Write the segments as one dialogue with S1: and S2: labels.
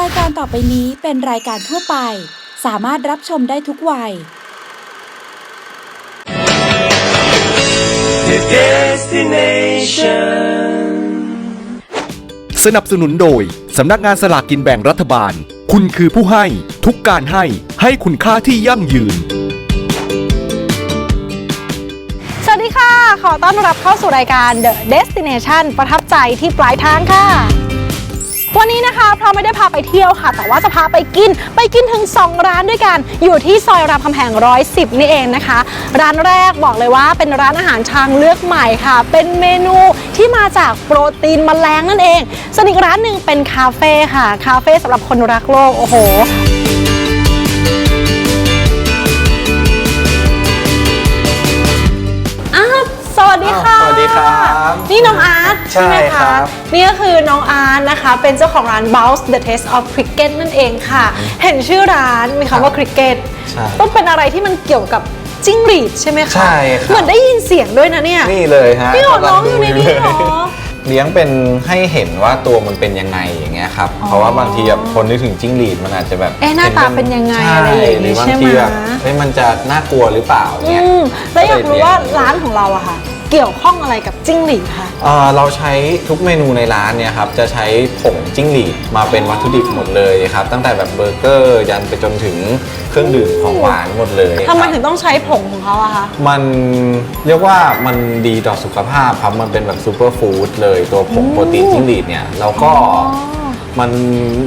S1: รายการต่อไปนี้เป็นรายการทั่วไป สามารถรับชมได้ทุกวัย
S2: The destination.
S3: สนับสนุนโดย สำนักงานสลากกินแบ่งรัฐบาล คุณคือผู้ให้ ทุกการให้ ให้คุณค่าที่ยั่งยืน
S4: สวัสดีค่ะ ขอต้อนรับเข้าสู่รายการ The Destination ประทับใจที่ปลายทางค่ะ วันนี้นะคะเพราะไม่ได้พาไปเที่ยวค่ะ แต่ว่าจะพาไปกินไปกินถึง 2 ร้านด้วยกัน อยู่ที่ซอยรามคำแหง110 นี่เองนะคะ ร้านแรกบอกเลยว่าเป็นร้านอาหารทางเลือกใหม่ค่ะ เป็นเมนูที่มาจากโปรตีนแมลงนั่นเองส่วนอีกร้านหนึ่งเป็นคาเฟ่ค่ะ คาเฟ่สำหรับคนรักโลกโอ้โห วสวัสดีค่ะ
S2: อ้าวสวัสดีครับ
S4: นี่น้องอาร์ต
S2: ใช่
S4: ไหม
S2: ครั
S4: คะ
S2: บ
S4: นี่ก็คือน้องอาร์ตนะคะ เป็นเจ้าของร้าน Bounce the Taste of Cricket นั่นเองค่ะ เห็นชื่อร้านมีคำว่า Cricket
S2: ใช่
S4: ต้องเป็นอะไรที่มันเกี่ยวกับจิ้งหรีดใช่ไหมคะ
S2: ใช่ครับ
S4: เหมือนได้ยินเสียงด้วยนะเนี่ย
S2: นี่เลยฮะ
S4: นี่เหรอกำ
S2: ลั
S4: น้องอยู่ในนี้
S2: เลย
S4: เหรอ
S2: เลี้ยงเป็นให้เห็นว่าตัวมันเป็นยังไงอย่างเงี้ยครับ
S4: อ๋อ
S2: เพราะว่าบางทีแบบคนนึกถึงจิ้งหรีดมันอาจจะแบบ
S4: เอ๊ะหน้าตาเป็นยังไง
S2: ใช่
S4: อะไรอย่างงี้
S2: หรือบาง
S4: ใช่ไหม
S2: ทีแบบเฮ้ยมันจะน่ากลัวหรือเปล่า
S4: อื
S2: เงี้ย
S4: มแล้วอยากรู้ว่า
S2: ก็เลยเลี้ยง
S4: ร้านของเราอะค่ะ เกี่ยวข้องอะไรกับจิ้งหรีดคะ
S2: เอ่อเราใช้ทุกเมนูในร้านเนี่ยครับจะใช้ผงจิ้งหรีดมาเป็นวัตถุดิบหมดเลยครับตั้งแต่แบบเบอร์เกอร์ยันไปจนถึงเครื่องดื่มของหวานหมดเลย
S4: ทำไม
S2: ครับ
S4: ถึงต้องใช้ผงของเขาอะคะ
S2: มันเรียกว่ามันดีต่อสุขภาพครับ มันเป็นแบบซูเปอร์ฟู้ดเลยตัวผงโปรตีนจิ้งหรีดเนี่ยแล้วก็มัน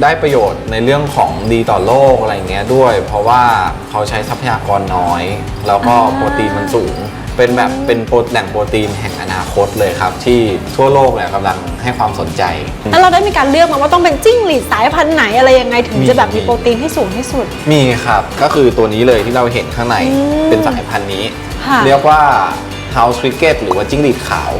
S2: ได้ประโยชน์ในเรื่องของดีต่อโลกอะไรเงี้ยด้วย เพราะว่าเขาใช้ทรัพยากรน้อย แล้วก็
S4: อ่า
S2: โปรตีนมันสูง เป็นแบบเป็นโปรแหล่งโปรตีนแห่งอนาคตเลยครับ ที่ทั่วโลกเนี่ยกำลังให้ความสนใจ
S4: แล้วเราได้มีการเลือกมาว่าต้องเป็นจิ้งหรีดสายพันธุ์ไหนอะไรยังไงถึง
S2: มี
S4: จะแบบมีโปรตีนที่สูงที่สุด
S2: มีครับ ก็คือตัวนี้เลยที่เราเห็นข้างใน
S4: อืม
S2: เป็นสายพันธุ์นี้
S4: ค่ะ
S2: เรียกว่า House Cricket หรือว่าจิ้งหรีดขาว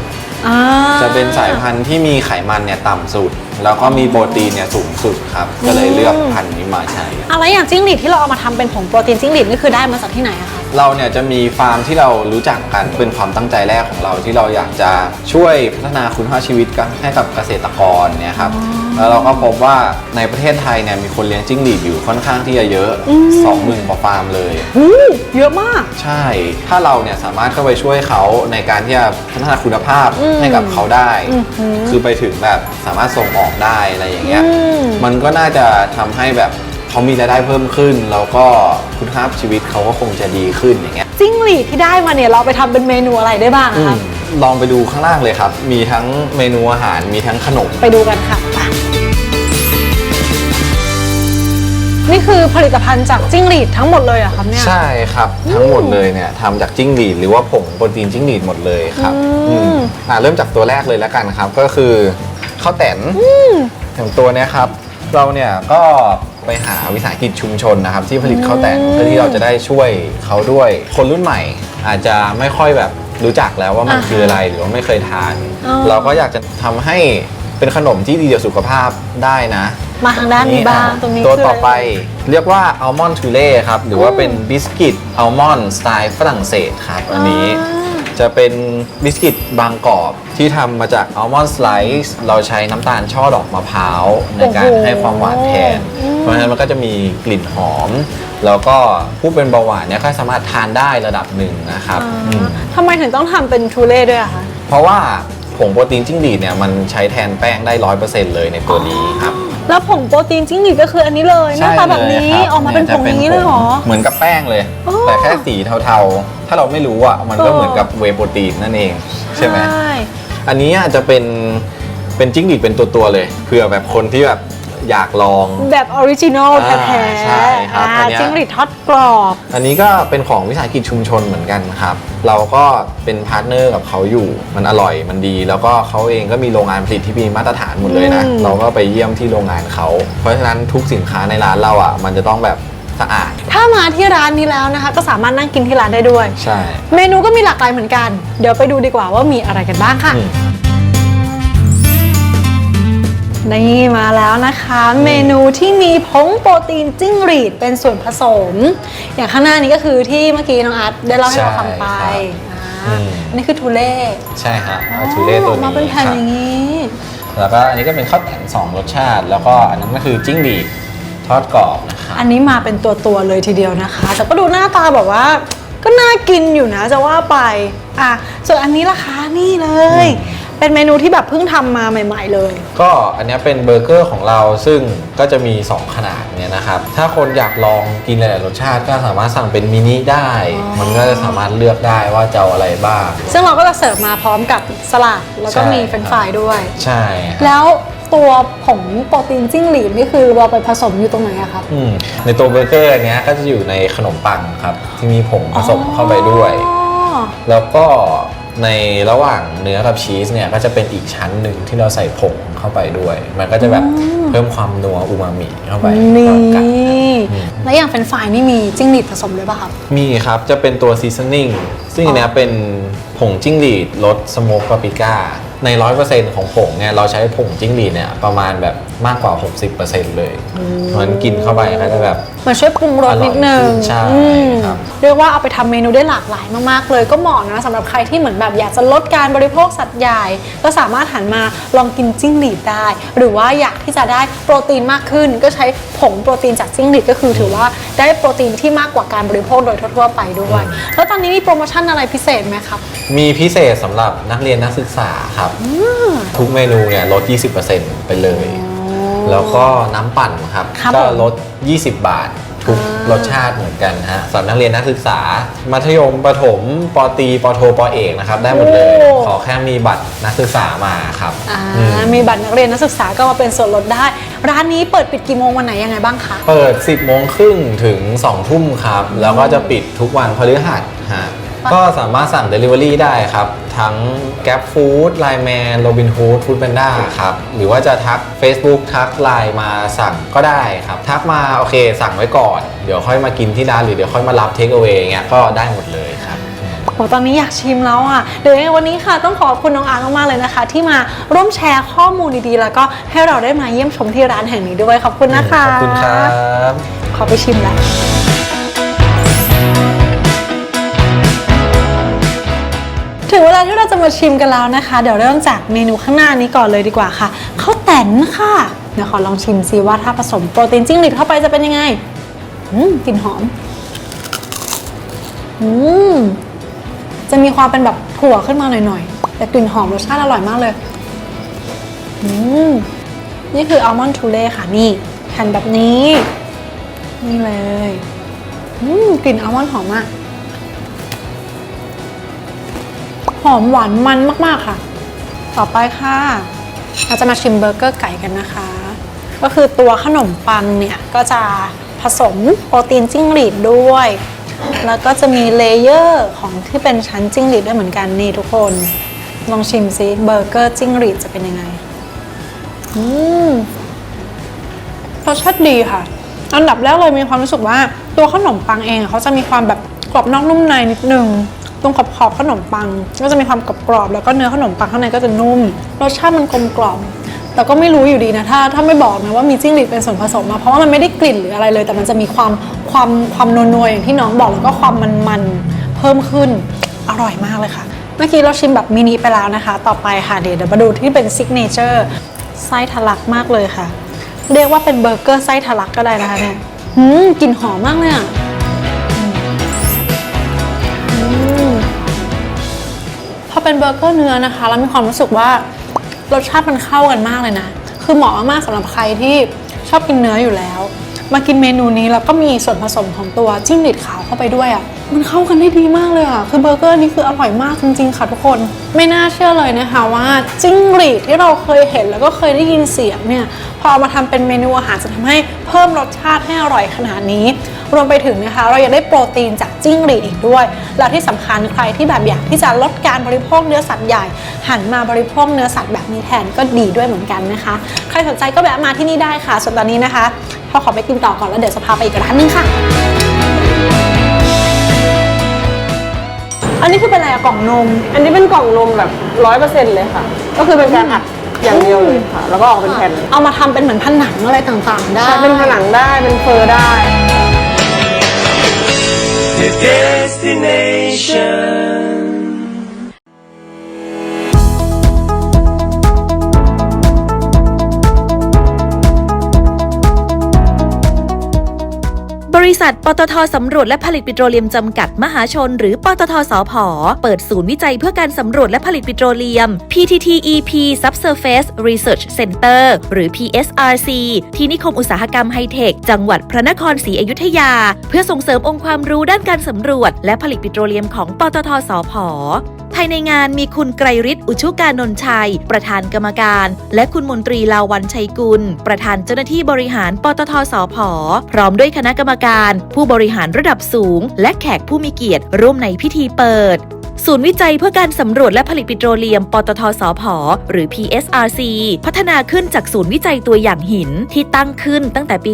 S4: อ่า
S2: จะเป็นสายพันธุ์ที่มีไขมันเนี่ยต่ำสุด แล้วก็มีโปรตีนเนี่ยสูงสุดครับ ก็เลยเลือกพันธุ์นี้มาใช้
S4: อะไรอย่างจิ้งหรีดที่เราเอามาทำเป็นผงโปรตีนจิ้งหรีดนี่คือได้มาจากที่ไหนอะคะ
S2: เราเนี่ยจะมีฟาร์มที่เรารู้จักกันเป็นความตั้งใจแรกของเราที่เราอยากจะช่วยพัฒนาคุณภาพชีวิตกันให้กับเกษตรกรเนี่ยครับแล้วเราก็พบว่าในประเทศไทยเนี่ยมีคนเลี้ยงจิ้งหรีดอยู่ค่อนข้างที่จะเยอะสองหมื่นกว่าฟาร์มเลย
S4: หูเยอะมาก
S2: ใช่ ถ้าเราเนี่ยสามารถเข้าไปช่วยเขาในการที่จะพัฒนาคุณภาพ
S4: อืม
S2: ให้กับเขาได้
S4: อือหือ
S2: คือไปถึงแบบสามารถส่งออกได้อะไรอย่างเงี้ย
S4: อืม
S2: มันก็น่าจะทำให้แบบ เขามีรายได้เพิ่มขึ้น แล้วก็คุณภาพชีวิตเขาก็คงจะดีขึ้นอย่างเงี้ย
S4: จิ้งหรีดที่ได้มาเนี่ยเราไปทำเป็นเมนูอะไรได้บ้างอะคะ
S2: ลองไปดูข้างล่างเลยครับ มีทั้งเมนูอาหารมีทั้งขนม
S4: ไปดูกันค่ะไปนี่คือผลิตภัณฑ์จากจิ้งหรีดทั้งหมดเลยเหรอะครับเนี่ย
S2: ใช่ครับ ทั้งหมดเลยเนี่ยทำจากจิ้งหรีดหรือว่าผงโปรตีนจิ้งหรีดหมดเลยครับ
S4: อืม
S2: อืมอะเริ่มจากตัวแรกเลยแล้วกันครับ ก็คือข้าวแตนอย่างตัวเนี้ยครับ เราเนี่ยก็ ไปหาวิสาหกิจชุมชนนะครับ ที่ผลิตข้าวแตนเพื่อที่เราจะได้ช่วยเขาด้วยคนรุ่นใหม่ อาจจะไม่ค่อยแบบรู้จักแล้วว่ามัน
S4: อ่าฮะ
S2: คืออะไรหรือว่าไม่เคยทาน
S4: อ๋อ
S2: เราก็อยากจะทำให้เป็นขนมที่ดีต่อสุขภาพได้นะ
S4: มาทางด้านนี้บ้าง
S2: อะ
S4: ตรงนี้
S2: ตัว
S4: คืะร
S2: ต่อไปเรียกว่าอัลมอนด์ทูเล่ครับ หรือว่าเป็นบิสกิตอัลมอนด์สไตล์ฝรั่งเศสครับ อันนี้
S4: อ่า
S2: จะเป็นบิสกิตบางกรอบที่ทำมาจากอัลมอนด์สไลซ์เราใช้น้ำตาลช่อดอกมะพร้าว ในการให้ความหวานแทน เพราะฉะนั้นมันก็จะมีกลิ่นหอม แล้วก็ผู้เป็นเบาหวานเนี่ยก็สามารถทานได้ระดับหนึ่งนะครับ
S4: อ่า
S2: อืม
S4: ทำไมถึงต้องทำเป็นทูเล่ด้วยอะคะ
S2: เพราะว่าผงโปรตีนจิ้งหรีดเนี่ยมันใช้แทนแป้งได้ร้อยเปอร์เซ็นต์เลยในตัวนี้ครับ
S4: แล้วผงโปรตีนจิ้งหรีดก็คืออันนี้เลยหน้าตาแบบนี้
S2: ใช่ลยครับ
S4: ออกมาเป็นผงอย่างนี้เลยเหรอ
S2: เหมือนกับแป้งเลย
S4: อ๋อ
S2: แต่แค่สีเทาๆ ถ้าเราไม่รู้อะมันก็
S4: เออ
S2: เหมือนกับเวย์โปรตีนนั่นเองใช่ไหม
S4: ใช่
S2: อันนี้อาจจะเป็นเป็นจิ้งหรีดเป็นตัวๆเลยเผื่อแบบคนที่แบบอยากลอง
S4: แบบออริจินอล
S2: อ่า
S4: แท้
S2: ใช่ครับ
S4: อ่า
S2: อันเนี้ย
S4: จิ้งหรีดทอดกรอบ
S2: อันนี้ก็เป็นของวิสาหกิจชุมชนเหมือนกันครับ เราก็เป็นพาร์ทเนอร์กับเขาอยู่มันอร่อยมันดี แล้วก็เขาเองก็มีโรงงานผลิตที่มีมาตรฐานหมดเลยนะ
S4: อืม
S2: เราก็ไปเยี่ยมที่โรงงานเขา เพราะฉะนั้นทุกสินค้าในร้านเราอะมันจะต้องแบบ สะอาด
S4: ถ้ามาที่ร้านนี้แล้วนะคะ ก็สามารถนั่งกินที่ร้านได้ด้วย
S2: ใช่
S4: เมนูก็มีหลากหลายเหมือนกัน เดี๋ยวไปดูดีกว่าว่ามีอะไรกันบ้างค่ะ
S2: อืม
S4: นี่มาแล้วนะคะ เมนูที่มีผงโปรตีนจิ้งหรีดเป็นส่วนผสม อย่างข้างหน้านี้ก็คือที่เมื่อกี้น้องอาร์ตได้เล่าให้เราฟังไป
S2: อื
S4: อ่ามอันนี้คือทูเล่
S2: ใช่ฮะเอาทูเล่ตัว
S4: ออกมา
S2: นี้
S4: เป็นแผ่น
S2: ครับ
S4: อย่างนี้
S2: แล้วก็อันนี้ก็เป็นข้าวแตนสองรสชาติ แล้วก็อันนั้นก็คือจิ้งหรีด ทอดกรอบนะครับ
S4: อันนี้มาเป็นตัวตัวๆเลยทีเดียวนะคะ แต่ก็ดูหน้าตาแบบว่า ก็น่ากินอยู่นะจะว่าไปอะส่วนอันนี้ล่ะคะนี่เลย เป็นเมนูที่แบบเพิ่งทำมาใหม่ ๆ เลย
S2: ก็อันเนี้ยเป็นเบอร์เกอร์ของเราซึ่งก็จะมี 2 ขนาดเนี่ยนะครับ ถ้าคนอยากลองกินหลายๆรสชาติก็สามารถสั่งเป็นมินิได้ มันก็จะสามารถเลือกได้ว่าจะเอาอะไรบ้าง
S4: ซึ่งเราก็จะเสิร์ฟมาพร้อมกับสลัดแล้วก็
S2: ใช่
S4: มีเฟรนช์ฟรายด้วย
S2: ใช่ครับ
S4: แล้ว ตัวผงโปรตีนจิ้งหรีดนี่คือเราไปผสมอยู่ตรงไหนอะครับ
S2: อืมในตัวเบอร์เกอร์อันเนี้ยก็จะอยู่ในขนมปังครับ ที่มีผงผสมเข้าไปด้วย
S4: อ๋อ
S2: แล้วก็ในระหว่างเนื้อกับชีสเนี่ยก็จะเป็นอีกชั้นหนึ่งที่เราใส่ผงเข้าไปด้วย มันก็จะแบบเพิ่มความนัวอูมามิเข้าไป
S4: นี่
S2: ก่อนกัด
S4: แล้วอย่างเฟรนช์ฟรายนี่มีจิ้งหรีดผสมด้วยป่ะครับ
S2: มีครับ จะเป็นตัวซีซันนิ่งซึ่งอันเนี้ยเป็นผงจิ้งหรีดรสสโมกปาปริก้า ใน 100%ของผงเนี่ยเราใช้ผงจิ้งหรีดเนี่ยประมาณแบบมากกว่า 60%เลยมันกินเข้าไปก็จะแบบ
S4: มันช่วยปรุงรสนิดนึง
S2: อร่อยขึ้นใช่
S4: อืม
S2: ครับ
S4: เรียกว่าเอาไปทำเมนูได้หลากหลายมากๆเลยก็เหมาะนะสำหรับใครที่เหมือนแบบอยากจะลดการบริโภคสัตว์ใหญ่ ก็สามารถหันมาลองกินจิ้งหรีดได้ หรือว่าอยากที่จะได้โปรตีนมากขึ้น ก็ใช้ผงโปรตีนจากจิ้งหรีดก็คือ ถือว่าได้โปรตีนที่มากกว่าการบริโภคโดยทั่วๆไปด้วย แล้วตอนนี้มีโปรโมชั่นอะไรพิเศษไหมครับ
S2: มีพิเศษสำหรับนักเรียนนักศึกษาครับ ทุกเมนูเนี่ยลด 20%ไปเลย แล้วก็น้ำปั่นครับ
S4: ครับ
S2: ก็
S4: ผม
S2: ลด 20 บาท ทุก
S4: อ่าร
S2: สชาติเหมือนกันฮะสำหรับนักเรียนนักศึกษา มัธยมประถมปตรีปโทปเอกนะครับ ได้หมดเลยขอแค่มีบัตรนักศึกษามาครับ
S4: อ่า
S2: อืม
S4: มีบัตรนักเรียนนักศึกษาก็มาเป็นส่วนลดได้ ร้านนี้เปิดปิดกี่โมงวันไหนยังไงบ้างคะ
S2: เปิด 10โมงครึ่งถึง 2 ทุ่มครับ แล้วก็จะปิดทุกวันพฤหัสฮะ ก็สามารถสั่ง Delivery ได้ครับ ทั้ง Gap Food Line Man Robin Hood Food Panda ครับ หรือว่าจะทัก Facebook ทัก Line มาสั่งก็ได้ครับ ทักมาโอเค สั่งไว้ก่อน เดี๋ยวค่อยมากินที่ร้านหรือเดี๋ยวค่อยมารับ Take away เงี้ยก็ได้หมดเลยครับ
S4: โหตอนนี้อยากชิมแล้วอะ เดี๋ยวยังไงวันนี้ค่ะต้องขอบคุณน้องอาร์ตมากๆเลยนะคะ ที่มาร่วมแชร์ข้อมูลดีๆ แล้วก็ให้เราได้มาเยี่ยมชมที่ร้านแห่งนี้ด้วยขอบคุณนะคะ
S2: ขอบคุณครับ
S4: ขอไปชิมแล้ว ถึงเวลาที่เราจะมาชิมกันแล้วนะคะ เดี๋ยวเริ่มจากเมนูข้างหน้านี้ก่อนเลยดีกว่าค่ะข้าวแตนค่ะเดี๋ยวขอลองชิมซิว่าถ้าผสมโปรตีนจิ้งหรีดเข้าไปจะเป็นยังไงอืมกลิ่นหอมอืมจะมีความเป็นแบบถั่วขึ้นมาหน่อยๆ แต่กลิ่นหอมรสชาติอร่อยมากเลยอืมนี่คืออัลมอนด์ทูเล่ค่ะนี่หั่นแบบนี้ นี่เลยอืมกลิ่นอัลมอนด์หอมมาก หอมหวานมันมากๆค่ะ ต่อไปค่ะ เราจะมาชิมเบอร์เกอร์ไก่กันนะคะ ก็คือตัวขนมปังเนี่ย ก็จะผสมโปรตีนจิ้งหรีดด้วย แล้วก็จะมีเลเยอร์ของที่เป็นชั้นจิ้งหรีดด้วยเหมือนกันนี่ทุกคน ลองชิมซิเบอร์เกอร์จิ้งหรีดจะเป็นยังไง อืมรสชาติดีค่ะ อันดับแรกเลยมีความรู้สึกว่าตัวขนมปังเองเขาจะมีความแบบกรอบนอกนุ่มในนิดนึง ตรงขอบขอบขนมปัง ก็จะมีความกรอบกรอบๆแล้วก็เนื้อขนมปังข้างในก็จะนุ่ม รสชาติมันกลมกล่อมแต่ก็ไม่รู้อยู่ดีนะถ้าถ้าไม่บอกนะว่ามีจิ้งหรีดเป็นส่วนผสมมาเพราะว่ามันไม่ได้กลิ่นหรืออะไรเลย แต่มันจะมีความความความนัวๆอย่างที่น้องบอกแล้วก็ความมันๆเพิ่มขึ้นอร่อยมากเลยค่ะ เมื่อกี้เราชิมแบบมินิไปแล้วนะคะ ต่อไปค่ะเดี๋ยวเดี๋ยวมาดูที่เป็นซิกเนเจอร์ไส้ทะลักมากเลยค่ะ เรียกว่าเป็นเบอร์เกอร์ไส้ทะลักก็ได้นะคะเนี่ยหืมกลิ่นหอมมากเลยอะ อเป็นเบอร์เกอร์เนื้อนะคะ แล้วมีความรู้สึกว่ารสชาติมันเข้ากันมากเลยนะ คือเหมาะมากๆสำหรับใครที่ชอบกินเนื้ออยู่แล้ว มากินเมนูนี้แล้วก็มีส่วนผสมของตัวจิ้งหรีดขาวเข้าไปด้วยอะมันเข้ากันได้ดีมากเลยอะคือเบอร์เกอร์นี้คืออร่อยมากจริงๆค่ะทุกคน ไม่น่าเชื่อเลยนะคะว่าจิ้งหรีดที่เราเคยเห็นแล้วก็เคยได้ยินเสียงเนี่ยพอเอามาทำเป็นเมนูอาหารจะทำให้เพิ่มรสชาติให้อร่อยขนาดนี้ รวมไปถึงนะคะ เรายังได้โปรตีนจากจิ้งหรีดอีกด้วย แล้วที่สำคัญใครที่แบบอยากที่จะลดการบริโภคเนื้อสัตว์ใหญ่ หันมาบริโภคเนื้อสัตว์แบบนี้แทนก็ดีด้วยเหมือนกันนะคะ ใครสนใจก็แวะมาที่นี่ได้ค่ะส่วนตอนนี้นะคะพอขอไปกินต่อก่อนแล้วเดี๋ยวจะพาไปอีกร้านหนึงค่ะอันนี้คือเป็นอะไรอะกล่องนม
S5: อันนี้เป็นกล่องนมแบบร้อยเปอร์เซ็นต์เลยค่ะ ก็คือเป็นการอัดอย่างเดียวเลยค่ะ แล้วก็ออกเป็นแผ่น
S4: เอามาทำเป็นเหมือนผนังอะไรต่างๆ ได้
S5: ใช้เป็นผนังได้ เป็นเฟอร์ได้
S6: The destination. ริษัท ปตทสำรวจและผลิตปิโตรเลียมจำกัดมหาชน หรือ ปตทสพเปิดศูนย์วิจัยเพื่อการสำรวจและผลิตปิโตรเลียม PTTEP Subsurface Research Center หรือ PSRC ที่นิคมอุตสาหกรรมไฮเทค จังหวัดพระนครศรีอยุธยา เพื่อส่งเสริมองค์ความรู้ด้านการสำรวจ และผลิตปิโตรเลียมของ ปตทสพ ภายในงานมีคุณไกรฤทธิ์อุชุการนนชัย ประธานกรรมการ และคุณมนตรีลาวันชัยกุล ประธานเจ้าหน้าที่บริหารปตทสพพร้อมด้วยคณะกรรมการ ผู้บริหารระดับสูง และแขกผู้มีเกียรติร่วมในพิธีเปิด ศูนย์วิจัยเพื่อการสำรวจและผลิตปิโตรเลียม ปตทสพหรือ PSRC พัฒนาขึ้นจากศูนย์วิจัยตัวอย่างหินที่ตั้งขึ้นตั้งแต่ปี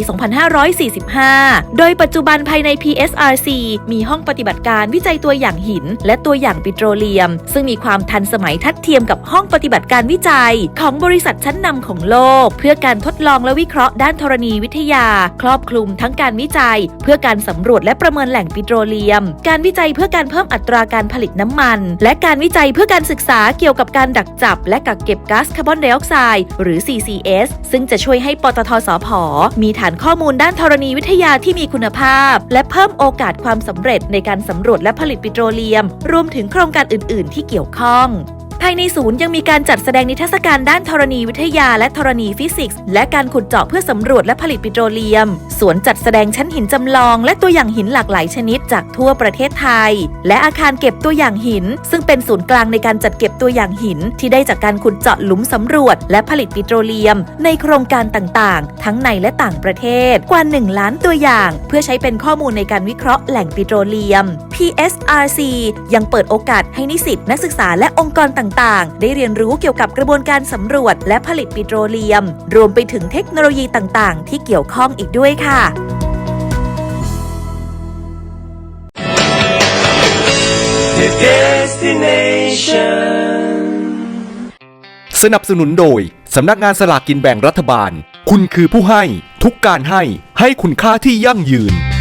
S6: 2545 โดยปัจจุบันภายใน PSRC มีห้องปฏิบัติการวิจัยตัวอย่างหิน และตัวอย่างปิโตรเลียม ซึ่งมีความทันสมัยทัดเทียมกับห้องปฏิบัติการวิจัย ของบริษัทชั้นนำของโลก เพื่อการทดลองและวิเคราะห์ด้านธรณีวิทยา ครอบคลุมทั้งการวิจัย เพื่อการสำรวจและประเมินแหล่งปิโตรเลียม การวิจัยเพื่อการเพิ่มอัตราการผลิตน้ำมัน และการวิจัยเพื่อการศึกษาเกี่ยวกับการดักจับ และกักเก็บก๊าซคาร์บอนไดออกไซด์หรือ CCS ซึ่งจะช่วยให้ปตทสพมีฐานข้อมูลด้านธรณีวิทยาที่มีคุณภาพ และเพิ่มโอกาสความสำเร็จในการสำรวจและผลิตปิโตรเลียม รวมถึงโครงการอื่น ๆ ที่เกี่ยวข้อง ภายในศูนย์ยังมีการจัดแสดงนิทรรศการด้านธรณีวิทยาและธรณีฟิสิกส์ และการขุดเจาะเพื่อสำรวจและผลิตปิโตรเลียม สวนจัดแสดงชั้นหินจำลอง และตัวอย่างหินหลากหลายชนิดจากทั่วประเทศไทย และอาคารเก็บตัวอย่างหิน ซึ่งเป็นศูนย์กลางในการจัดเก็บตัวอย่างหิน ที่ได้จากการขุดเจาะหลุมสำรวจ และผลิตปิโตรเลียม ในโครงการต่างๆ ทั้งในและต่างประเทศกว่า 1 ล้านตัวอย่าง เพื่อใช้เป็นข้อมูลในการวิเคราะห์แหล่งปิโตรเลียม PSRC ยังเปิดโอกาสให้นิสิตนักศึกษาและองค์กรต่างๆ ได้เรียนรู้เกี่ยวกับกระบวนการสำรวจ และผลิตปิโตรเลียม รวมไปถึงเทคโนโลยีต่างๆ ที่เกี่ยวข้องอีกด้วยค่ะ
S3: สนับสนุนโดย สำนักงานสลากกินแบ่งรัฐบาล คุณคือผู้ให้ ทุกการให้ ให้คุณค่าที่ยั่งยืน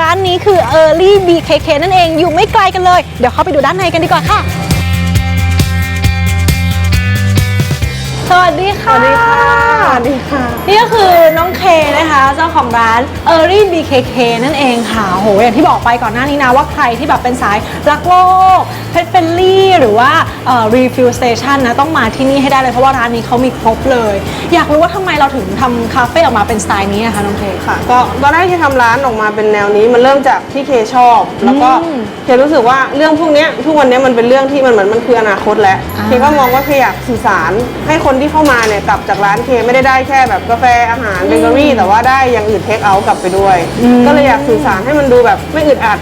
S4: ร้านนี้คือ Early BKK นั่นเองอยู่ไม่ไกลกันเลย เดี๋ยวเข้าไปดูด้านในกันดีกว่าค่ะ สวัสดีค่ะ
S5: สวัสดีค่ะ สวัสดีค่ะ
S4: นี่ก็คือน้องเคนะคะ เจ้าของร้าน Early BKK นั่นเองค่ะโหอย่างที่บอกไปก่อนหน้านี้นะว่าใครที่แบบเป็นสายรักโลกเพชรเฟลลี่หรือว่าเอ่อ refill station นะต้องมาที่นี่ให้ได้เลยเพราะว่าร้านนี้เขามีครบเลย อยากรู้ว่าทำไมเราถึงทำคาเฟ่ออกมาเป็นสไตล์นี้อะคะน้องเค
S5: ค่ะก็ตอนแรกที่ทำร้านออกมาเป็นแนวนี้มันเริ่มจากที่เคชอบ แล้วก็
S4: อืม
S5: เครู้สึกว่าเรื่องพวกเนี้ยทุกวันเนี้ยมันเป็นเรื่องที่มันเหมือนมันคืออนาคตแล้ว
S4: อ่า
S5: เคก็มองว่าเคอยากสื่อสารให้คนที่เข้ามาเนี่ยกลับจากร้านเคไม่ได้ได้แค่แบบกาแฟอาหารเบเกอรี่ แต่ว่าได้อย่างอื่นเทคเอากลับไปด้วย ก็เลยอยากสื่อสารให้มันดูแบบไม่อึดอัด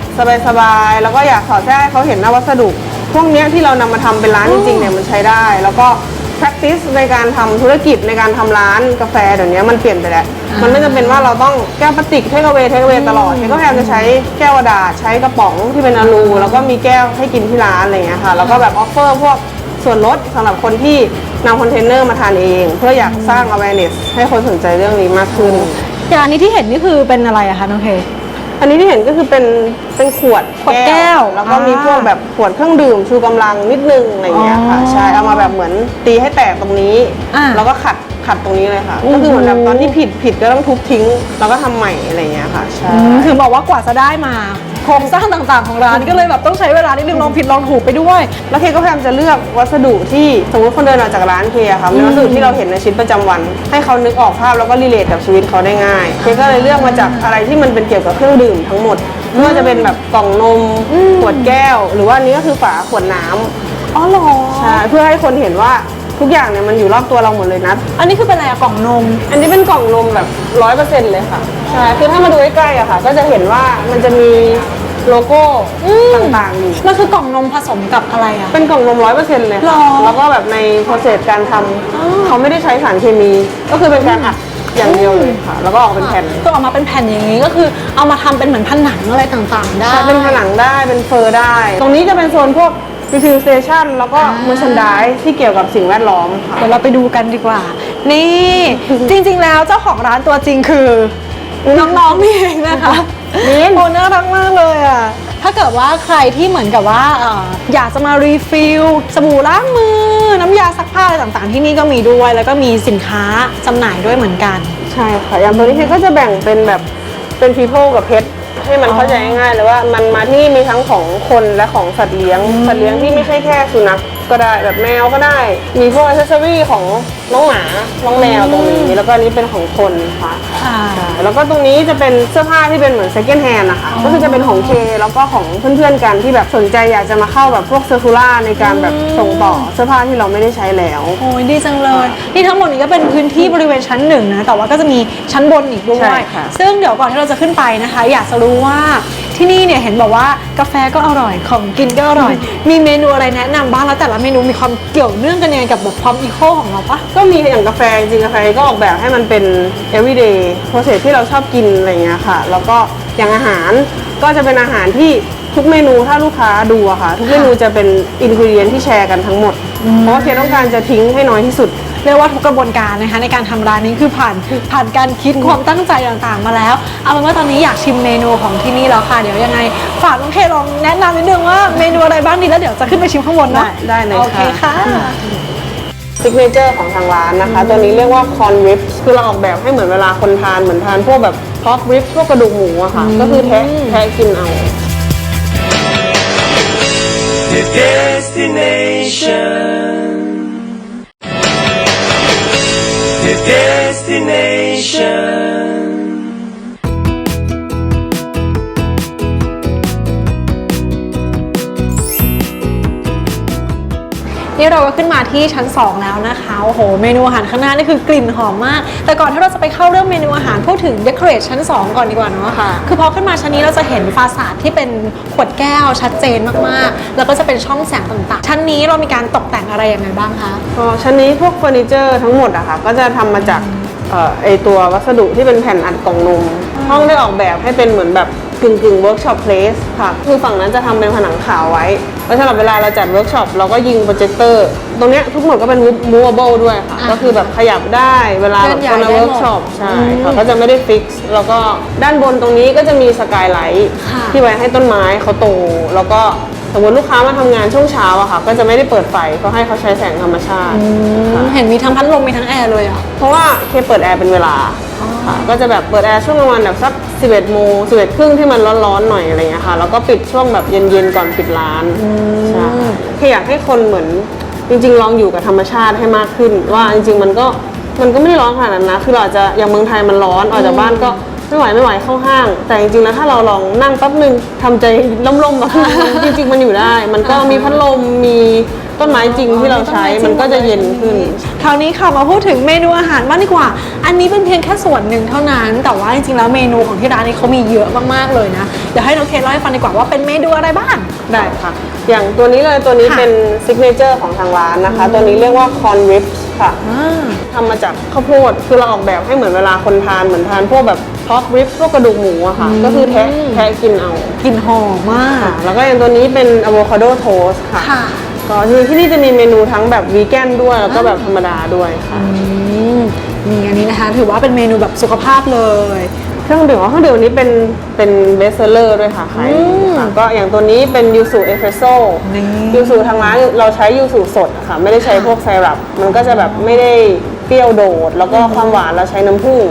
S5: สบายๆแล้วก็อยากสอดแทรกให้เขาเห็นนะวัสดุ พวกเนี้ยที่เรานำมาทำเป็นร้านจริงๆเนี่ยมันใช้ได้ แล้วก็ practice ในการทำธุรกิจในการทำร้านกาแฟเดี๋ยวนี้มันเปลี่ยนไปแล้ว มันไม่จำเป็นว่าเราต้องแก้วพลาสติกเทคเอา a y เทคเอา a y ตลอดเนี่ยก็พยายามจะใช้แก้วกระดาษใช้กระป๋องที่เป็นอลูแล้วก็มีแก้วให้กินที่ร้านอะไรอย่างเงี้ยค่ะ แล้วก็แบบออฟเฟอร์พวก ส่วนลดสำหรับคนที่นำคอนเทนเนอร์มาทานเอง เพื่ออยากสร้าง awareness ให้คนสนใจเรื่องนี้มากขึ้น
S4: อย่างอันนี้ที่เห็นนี่คือเป็นอะไรอะคะน้องเค
S5: อันนี้ที่เห็นก็คือเป็นเป็นขวด
S4: ขวดแก้ว
S5: แล้วก็มีพวกแบบขวดเครื่องดื่มชูกำลังนิดนึงอะไรอย่างเงี้ยค่ะ
S4: อ๋อ
S5: ใช่เอามาแบบเหมือนตีให้แตกตรงนี้
S4: อ่า
S5: แล้วก็ขัดขัดตรงนี้เลยค่ะ
S4: โอ้โห
S5: ก็คือเหมือนแบบตอนที่ผิดผิดก็ต้องทุบทิ้ง แล้วก็ทำใหม่อะไรอย่างเงี้ยค่ะ ใช่
S4: อืมถึงบอกว่ากว่าจะได้มา โครงสร้างต่างๆ ของร้านก็เลยแบบต้องใช้เวลานิดนึงลองผิดลองถูกไปด้วย
S5: แล้วเคก็พยายามจะเลือกวัสดุที่สมมติคนเดินออกจากร้านเคอะค่ะเป็นวัสดุที่เราเห็นในชีวิตประจำวัน ให้เขานึกออกภาพแล้วก็รีเลทกับชีวิตเขาได้ง่ายเคก็เลยเลือกมาจากอะไรที่มันเป็นเกี่ยวกับเครื่องดื่มทั้งหมดไม่ว่าจะเป็นแบบกล่องนมขวดแก้ว หรือว่าอันนี้ก็คือฝาขวดน้ำ
S4: อ๋อเหรอ
S5: ใช่เพื่อให้คนเห็นว่า ทุกอย่างเนี่ยมันอยู่รอบตัวเราหมดเลยนะ
S4: อันนี้คือเป็นอะไรอะกล่องนม
S5: อันนี้เป็นกล่องนมแบบร้อยเปอร์เซ็นต์เลยค่ะใช่คือถ้ามาดูใกล้ๆอะค่ะ ก็จะเห็นว่ามันจะมีโลโก้
S4: อืม
S5: ต่างๆอยู่
S4: มันคือกล่องนมผสมกับอะไรอะ
S5: เป็นกล่องนมร้อยเปอร์เซ็นต์เลย
S4: หร
S5: ค่ะ
S4: อ
S5: แล้วก็แบบในโปรเซสการทำ
S4: อ๋อ
S5: เขาไม่ได้ใช้สารเคมี ก็คือเป็นการอัดอย่างเดียวเลยค่ะ แล้วก็ออกเป็นแผ่น
S4: ก็ออกมาเป็นแผ่นอย่างนี้ก็คือเอามาทำเป็นเหมือนผนังอะไรต่างๆได้
S5: ใช่เป็นผนังได้เป็นเฟอร์ได้ ตรงนี้จะเป็นโซนพวก refill station แล้วก็ merchandise ที่เกี่ยวกับสิ่งแวดล้อมค่ะ
S4: เดี๋ยวเราไปดูกันดีกว่า นี่ จริงๆ แล้วเจ้าของร้านตัวจริงคือ น้องๆนี่เองนะคะ
S5: มิ้น
S4: โอ้น่ารักมากเลยอะ ถ้าเกิดว่าใครที่เหมือนกับว่าเอ่ออยากจะมารีฟิลสบู่ล้างมือ น้ำยาซักผ้าอะไรต่างๆ ที่นี่ก็มีด้วย แล้วก็มีสินค้าจำหน่ายด้วยเหมือนกัน
S5: ใช่ค่ะ อย่างตัวนี้เพชรก็จะแบ่งเป็นแบบเป็น people กับเพชร ให้มันเข้าใจง่ายๆเลยว่ามันมาที่นี่มีทั้งของคนและของสัตว์เลี้ยง สัตว์เลี้ยงที่ไม่ใช่แค่สุนัข ก็ได้แบบแมวก็ได้ มีพวกอ c เซอรี่ของน้องหมา น้องแมวตรงนี้ แล้วก็อันนี้เป็นของคนค่ะ
S4: ค่ะ
S5: ใช่แล้วก็ตรงนี้จะเป็นเสื้อผ้าที่เป็นเหมือน second hand นะคะ ก็คือจะเป็นของเคแล้วก็ของเพื่อนๆกันที่แบบสนใจอยากจะมาเข้าแบบพวกเซอร์คูล่าในการแบบส่งต่อเสื้อผ้าที่เราไม่ได้ใช้แล้ว
S4: โอ้ยดีจังเลย นี่ทั้งหมดนี้ก็เป็นพื้นที่บริเวณชั้นหนึ่งนะ แต่ว่าก็จะมีชั้นบนอีกด้ว
S5: ใช่
S4: ย
S5: ค่ะ
S4: ซึ่งเดี๋ยวก่อนที่เราจะขึ้นไปนะคะ อยากจะรู้ว่า ที่นี่เนี่ยเห็นบอกว่ากาแฟก็อร่อยของกินก็อร่อย มีเมนูอะไรแนะนำบ้างแล้วแต่ละเมนูมีความเกี่ยวเนื่องกันยังไงกับแบบความอีโคของเราปะ
S5: ก็มีอย่างกาแฟจริงๆกาแฟก็ออกแบบให้มันเป็น everyday process ที่เราชอบกินอะไรเงี้ยค่ะ แล้วก็อย่างอาหารก็จะเป็นอาหารที่ทุกเมนูถ้าลูกค้าดูอะค่ะ ทุกเมนูจะเป็นอินกิเดียนที่แชร์กันทั้งหมด เพราะว่าเคต้องการจะทิ้งให้น้อยที่สุด
S4: เรียกว่าทุกกระบวนการนะคะในการทำร้านนี้คือผ่านผ่านการคิดความตั้งใจต่างๆ มาแล้ว เอาเป็นว่าตอนนี้อยากชิมเมนูของที่นี่แล้วค่ะ เดี๋ยวยังไงฝากน้องเคลองแนะนำนิดนึงว่าเมนูอะไรบ้างดีแล้วเดี๋ยวจะขึ้นไปชิมข้างบนเนาะ
S5: ได้ได้เลย
S4: โอเค
S5: ค่ะ
S4: ค่ะ
S5: ซิกเนเจอร์ของทางร้านนะคะ ตัวนี้เรียกว่าคอนริปคือเราออกแบบให้เหมือนเวลาคนทานเหมือนทานพวกแบบพอกริปพวกกระดูกหมูอะค่ะ ก็คือแทะแทะกินเอา
S7: The destination. Destination.
S4: นี่เราก็ขึ้นมาที่ชั้น 2 แล้วนะคะโอ้โหเมนูอาหารข้างหน้านี่คือกลิ่นหอมมาก แต่ก่อนที่เราจะไปเข้าเรื่องเมนูอาหารพูดถึงเดคอเรทชั้น 2 ก่อนดีกว่าเนาะ
S5: ค่ะ
S4: คือพอขึ้นมาชั้นนี้เราจะเห็นฟาสาดที่เป็นขวดแก้วชัดเจนมากๆ แล้วก็จะเป็นช่องแสงต่างๆ ชั้นนี้เรามีการตกแต่งอะไรยังไงบ้างคะ
S5: ก็ชั้นนี้พวกเฟอร์นิเจอร์ทั้งหมดอะค่ะก็จะทำมาจากเอ่อไอตัววัสดุที่เป็นแผ่นอัดกล่องนมห้องได้ออกแบบให้เป็นเหมือนแบบ กึ่งกึ่งเวิร์กช็อปเพลสค่ะ คือฝั่งนั้นจะทำเป็นผนังขาวไว้ แล้วสำหรับเวลาเราจัดเวิร์กช็อปเราก็ยิงโปรเจคเตอร์ ตรงเนี้ยทุกหมดก็เป็น movable ด้วยค่ะ
S4: อ่า
S5: ก็คือแบบขยับได้เวลาแบบคนละเวิร์กช็อปใช่ค่ะก็จะไม่ได้ฟิกซ์แล้วก็ด้านบนตรงนี้ก็จะมีสกายไลท์
S4: ค่ะ
S5: ที่ไว้ให้ต้นไม้เขาโต แล้วก็สมมติลูกค้ามาทำงานช่วงเช้าอะค่ะ ก็จะไม่ได้เปิดไฟก็ให้เขาใช้แสงธรรมชาติค่ะ
S4: เห็นมีทั้งพัดลมมีทั้งแอร์เลยอะ
S5: เพราะว่าเคเปิดแอร์เป็นเวลาค่ะก็จะแบบเปิดแอร์ช่วงประมาณแบบสัก 11โมง11ครึ่งที่มันร้อนๆหน่อยอะไรเงี้ยค่ะแล้วก็ปิดช่วงแบบเย็นๆก่อนปิดร้านใช่คืออยากให้คนเหมือนจริงๆลองอยู่กับธรรมชาติให้มากขึ้น ว่าจริง ๆ มันก็มันก็ไม่ได้ร้อนขนาดนั้นนะคือเราอาจจะอย่างเมืองไทยมันร้อนออกจากบ้านก็ไม่ไหวไม่ไหวเข้าห้าง แต่จริงๆแล้วถ้าเราลองนั่งแป๊บนึงทำใจล่มๆแบบจริงๆมันอยู่ได้ มันก็มีพัดลมมี ต้นไม้จริงที่เราใช้มันก็จะเย็นขึ้น
S4: คราวนี้ค่ะมาพูดถึงเมนูอาหารบ้างดีกว่า อันนี้เป็นเพียงแค่ส่วนหนึ่งเท่านั้น แต่ว่าจริงๆแล้วเมนูของที่ร้านนี้เขามีเยอะมากๆเลยนะเดี๋ยวให้น้องเคเล่าให้ฟังดีกว่าว่าเป็นเมนูอะไรบ้าง
S5: ได้ค่ะ อย่างตัวนี้เลยตัวนี้
S4: ค่ะ
S5: เป็นซิกเนเจอร์ของทางร้านนะคะ ตัวนี้เรียกว่าคอนริปค่ะทำมาจากข้าวโพดคือเราออกแบบให้เหมือนเวลาคนทานเหมือนทานพวกแบบพอกริปพวกกระดูกหมูอะค่ะ ก็คือแทะแทะกินเอา
S4: กลิ่นหอมมาก
S5: ค่ะแล้วก็อย่างตัวนี้เป็นอะโวคาโดโทสค่ะ
S4: ค่ะ
S5: ก็คือที่นี่จะมีเมนูทั้งแบบวีแกนด้วยแล้วก็แบบธรรมดาด้วยค่ะ
S4: อืมนี่อันนี้นะคะ ถือว่าเป็นเมนูแบบสุขภาพเลย
S5: เครื่องดื่มเครื่องดื่มนี้เป็นเป็นเบสเซอร์ด้วยค่ะขายดีค่ะก็อย่างตัวนี้เป็นยูสุเอสเ e รสโซ่
S4: นี่
S5: ยูสุทางร้านเราใช้ยูสุสดอะค่ะ ไม่ได้ใช้พวกไซรัปมันก็จะแบบไม่ได้เปรี้ยวโดด แล้วก็ความหวานเราใช้น้ำผึ้ง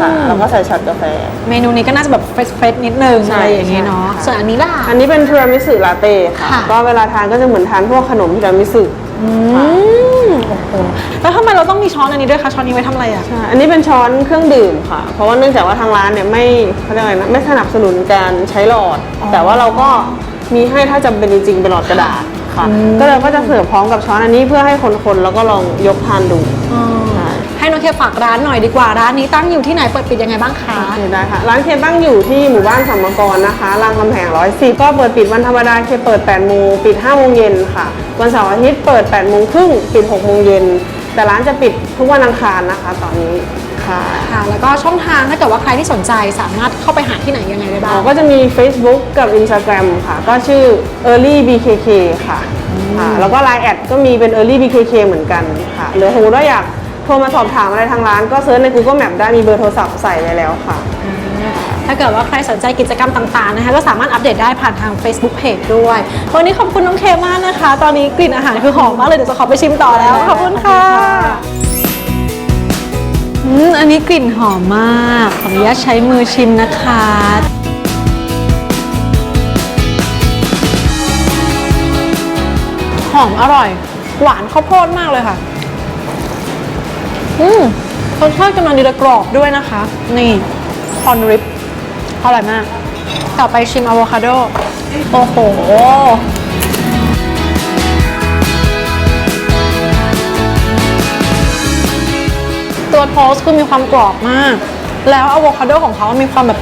S5: ค่ะแล้วก็ใส่ช็อตกาแฟ
S4: เมนูนี้ก็น่าจะแบบเฟรชๆนิดนึง
S5: ใช่
S4: อะไรอย่างนี้เนาะ
S5: ใช่ค่ะ
S4: ส่วนอันนี้ล่ะ
S5: อันนี้เป็นทีรามิสุลาเต้ค่ะ
S4: ค่ะ
S5: ก็เวลาทานก็จะเหมือนทานพวกขนมทีรามิสุ
S4: อืมโอ้โหแล้วทำไมเราต้องมีช้อนอันนี้ด้วยคะช้อนนี้ไว้ทำอะไรอะ
S5: ใช่ อันนี้เป็นช้อนเครื่องดื่มค่ะ เพราะว่าเนื่องจากว่าทางร้านเนี่ยไม่เขาเรียกอะไรนะไม่สนับสนุนการใช้หลอดแต่ว่าเราก็มีให้ถ้าจำเป็นจริงๆเป็นหลอดกระดาษค่ะ ก็เลยก็จะเสิร์ฟพร้อมกับช้อนอันนี้เพื่อให้คนๆแล้วก็ลองยกทานดู ใช่
S4: ให้น้องเคฝากร้านหน่อยดีกว่าร้านนี้ตั้งอยู่ที่ไหนเปิดปิดยังไงบ้างคะ
S5: โอเคได้ค่ะ ร้านเคตั้งอยู่ที่หมู่บ้านสัมมกรนะคะรามคำแหง110ก็เปิดปิดวันธรรมดาเคเปิด8โมงปิด5โมงเย็นค่ะ วันเสาร์อาทิตย์เปิด8โมงครึ่งปิด6โมงเย็นแต่ร้านจะปิดทุกวันอังคารนะคะ ตอนนี้ค่ะ
S4: ค่ะแล้วก็ช่องทางถ้าเกิดว่าใครที่สนใจสามารถเข้าไปหาที่ไหนยังไงได้บ้า
S5: อ๋องก็จะมี Facebook กับ Instagram ค่ะ ก็ชื่อ early bkk ค่ะ ค่ะ แล้วก็ Line แอดก็มีเป็น early bkk เหมือนกันค่ะ หรือสมมติว่าอยากโทรมาสอบถามอะไรทางร้าน ก็เซิร์ชใน Google Map ได้มีเบอร์โทรศัพท์ใส่ไว้แล้วค่ะ
S4: ถ้ถ้าเกิดว่าใครสนใจกิจกรรมต่างๆนะคะ ก็สามารถอัปเดตได้ผ่านทาง Facebook Page ด้วย วันนี้ขอบคุณน้องเคมากนะคะ ตอนนี้กลิ่นอาหารคือหอมมากเลย เดี๋ยวจะขอไปชิมต่อแล้ว ขอบคุณค่ะอืมอันนี้กลิ่นหอมมาก ขออนุญาตใช้มือชิมนะคะ อมอร่อย หวานข้าวโพดมากเลยค่ะ อืมรสชาติกำลังดีและกรอบด้วยนะคะ นี่คอนริปอร่อยมาก ต่อไปชิมอะโวคาโด โอ้โหตัวโทสต์คือมีความกรอบมาก แล้วอะโวคาโดของเขามีความแบบ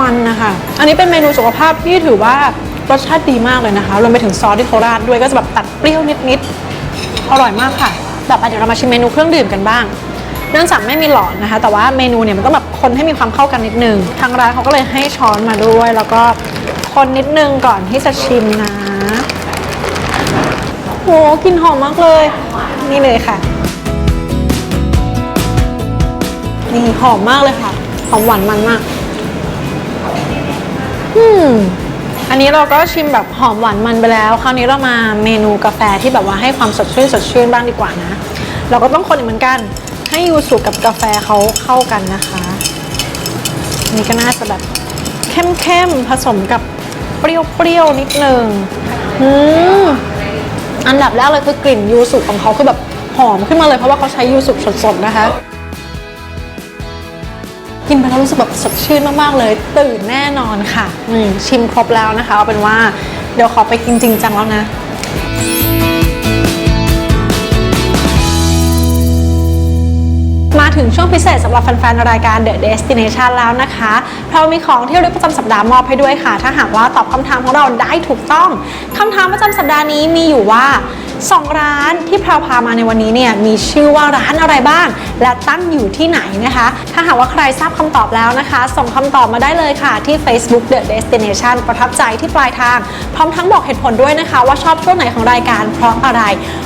S4: มันๆนะคะ อันนี้เป็นเมนูสุขภาพที่ถือว่า รสชาติดีมากเลยนะคะรวมไปถึงซอสที่เขาราดด้วยก็จะแบบตัดเปรี้ยวนิดๆอร่อยมากค่ะแบบเดี๋ยวเรามาชิมเมนูเครื่องดื่มกันบ้าง เนื่องจากไม่มีหลอดนะคะ แต่ว่าเมนูเนี่ยมันต้องแบบคนให้มีความเข้ากันนิดนึงทางร้านเขาก็เลยให้ช้อนมาด้วย แล้วก็คนนิดนึงก่อนที่จะชิมนะโหกลินหอมมากเลย นี่เลยค่ะ นี่หอมมากเลยค่ะ หอมหวานมันมาก อืม อันนี้เราก็ชิมแบบหอมหวานมันไปแล้ว คราวนี้เรามาเมนูกาแฟที่แบบว่าให้ความสดชื่นสดชื่นบ้างดีกว่านะ เราก็ต้องคนอีกเหมือนกัน ให้ยูสุกับกาแฟเขาเข้ากันนะคะนนี่ก็น่าจะแบบเข้มๆผสมกับเปรี้ยวๆนิดนึงอืมอันดับแรกเลยคือกลิ่นยูสุของเขาคือแบบหอมขึ้นมาเลยเพราะว่าเขาใช้ยูสุสดๆนะคะ กินไปแล้วรู้สึกแบบสดชื่นมากๆเลย ตื่นแน่นอนค่ะอืมชิมครบแล้วนะคะเอาเป็นว่าเดี๋ยวขอไปกินจริงจังแล้วนะมาถึงช่วงพิเศษสำหรับแฟนๆ รายการ The Destination แล้วนะคะ เรามีของที่ระลึกประจำสัปดาห์มอบให้ด้วยค่ะ ถ้าหากว่าตอบคำถามของเราได้ถูกต้องคำถามประจำสัปดาห์นี้มีอยู่ว่า 2 ร้านที่พราวพามาในวันนี้เนี่ยมีชื่อว่าร้านอะไรบ้าง และตั้งอยู่ที่ไหนนะคะ ถ้าหากว่าใครทราบคำตอบแล้วนะคะ ส่งคำตอบมาได้เลยค่ะที่ Facebook The Destination ประทับใจที่ปลายทาง พร้อมทั้งบอกเหตุผลด้วยนะคะ ว่าชอบช่วงไหนของรายการเพราะอะไร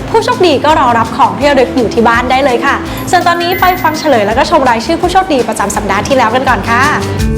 S4: ผู้โชคดีก็รอรับของที่ระลึกอยู่ที่บ้านได้เลยค่ะส่วนตอนนี้ไปฟังเฉลยแล้วก็ชมรายชื่อผู้โชคดีประจำสัปดาห์ที่แล้วกันก่อนค่ะ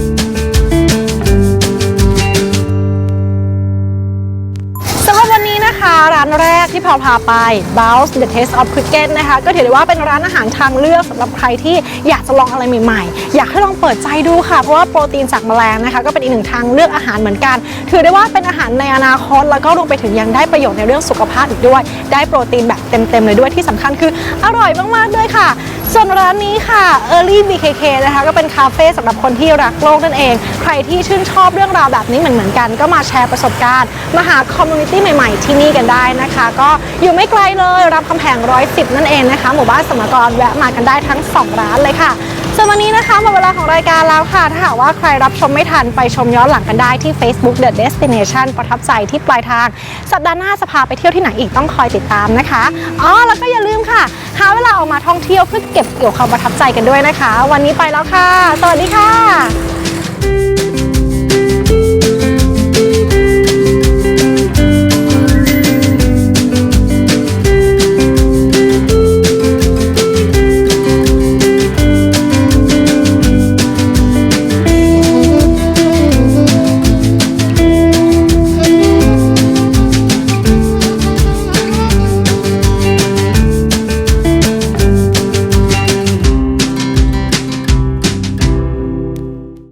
S4: ะร้านแรกที่พาพาไป Bounce the Taste of Cricket นะคะ ก็ถือได้ว่าเป็นร้านอาหารทางเลือกสำหรับใครที่อยากจะลองอะไรใหม่ๆ อยากให้ลองเปิดใจดูค่ะ เพราะว่าโปรตีนจากแมลงนะคะ ก็เป็นอีกหนึ่งทางเลือกอาหารเหมือนกัน ถือได้ว่าเป็นอาหารในอนาคต แล้วก็รวมไปถึงยังได้ประโยชน์ในเรื่องสุขภาพอีกด้วย ได้โปรตีนแบบเต็มๆเลยด้วยที่สำคัญคืออร่อยมากๆด้วยค่ะ ส่วนร้านนี้ค่ะ Early BKK นะคะก็เป็นคาเฟ่สำหรับคนที่รักโลกนั่นเอง ใครที่ชื่นชอบเรื่องราวแบบนี้เหมือนเหมือนๆกัน ก็มาแชร์ประสบการณ์ มาหาคอมมูนิตี้ใหม่ๆ ที่นี่กันได้นะคะ ก็อยู่ไม่ไกลเลยรับคำแพงร้อยสิบนั่นเองนะคะ หมู่บ้านสมกรแวะมากันได้ทั้ง 2 ร้านเลยค่ะ ส่วนวันนี้นะคะหมดเวลาของรายการแล้วค่ะ ถ้าหากว่าใครรับชมไม่ทันไปชมย้อนหลังกันได้ที่ Facebook The Destination ประทับใจที่ปลายทาง สัปดาห์หน้าจะพาไปเที่ยวที่ไหนอีกต้องคอยติดตามนะคะอ๋อแล้วก็อย่าลืมค่ะหาเวลาออกมาท่องเที่ยวเพื่อเก็บเกี่ยวความประทับใจกันด้วยนะคะ วันนี้ไปแล้วค่ะ สวัสดีค่ะ